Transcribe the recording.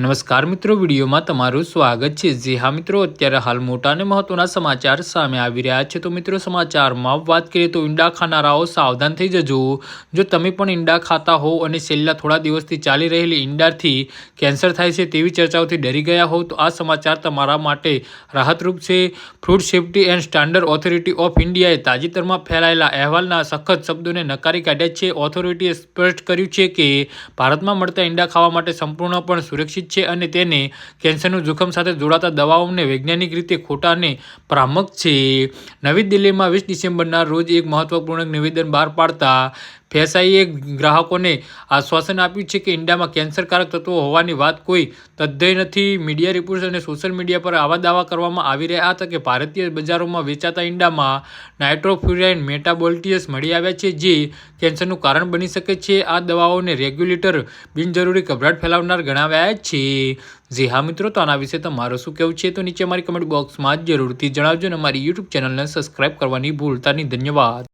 નમસ્કાર મિત્રો, વિડીયોમાં તમારું સ્વાગત છે. જી હા મિત્રો, અત્યારે હાલ મોટા અને મહત્વના સમાચાર સામે આવી રહ્યા છે. તો મિત્રો, સમાચારમાં વાત કરીએ તો ઈંડા ખાનારાઓ સાવધાન થઈ જજો. જો તમે પણ ઈંડા ખાતા હો અને છેલ્લા થોડા દિવસથી ચાલી રહેલી ઈંડાથી કેન્સર થાય છે તેવી ચર્ચાઓથી ડરી ગયા હો તો આ સમાચાર તમારા માટે રાહતરૂપ છે. Food safety and standard authority of ઇન્ડિયાએ તાજેતરમાં ફેલાયેલા અહેવાલના સખત શબ્દોને નકારી કાઢ્યા છે. ઓથોરિટીએ સ્પષ્ટ કર્યું છે કે ભારતમાં મળતા ઈંડા ખાવા માટે સંપૂર્ણ પણ સુરક્ષિત છે અને તેને કેન્સરનું જોખમ સાથે જોડાતા દવાઓને વૈજ્ઞાનિક રીતે ખોટા અને ભ્રામક છે. નવી દિલ્હીમાં વીસ ડિસેમ્બરના રોજ એક મહત્વપૂર્ણ નિવેદન બહાર પાડતા ફેસાઈએ ગ્રાહકોને આશ્વાસન આપ્યું છે કે ઈંડામાં કેન્સરકારક તત્વો હોવાની વાત કોઈ તદ્દય નથી. મીડિયા રિપોર્ટ્સ અને સોશિયલ મીડિયા પર આવા દાવા કરવામાં આવી રહ્યા હતા કે ભારતીય બજારોમાં વેચાતા ઈંડામાં નાઇટ્રોફ્યુરાઇન મેટાબોલ્ટિયસ મળી આવ્યા છે, જે કેન્સરનું કારણ બની શકે છે. આ દવાઓને રેગ્યુલેટર બિનજરૂરી ગભરાટ ફેલાવનાર ગણાવ્યા છે. જી હા મિત્રો, તો આના વિશે તમારું શું કહેવું છે? તો નીચે અમારી કમેન્ટ બોક્સમાં જરૂરથી જણાવજો અને અમારી યુટ્યુબ ચેનલને સબસ્ક્રાઈબ કરવાની ભૂલતા નહીં ધન્યવાદ.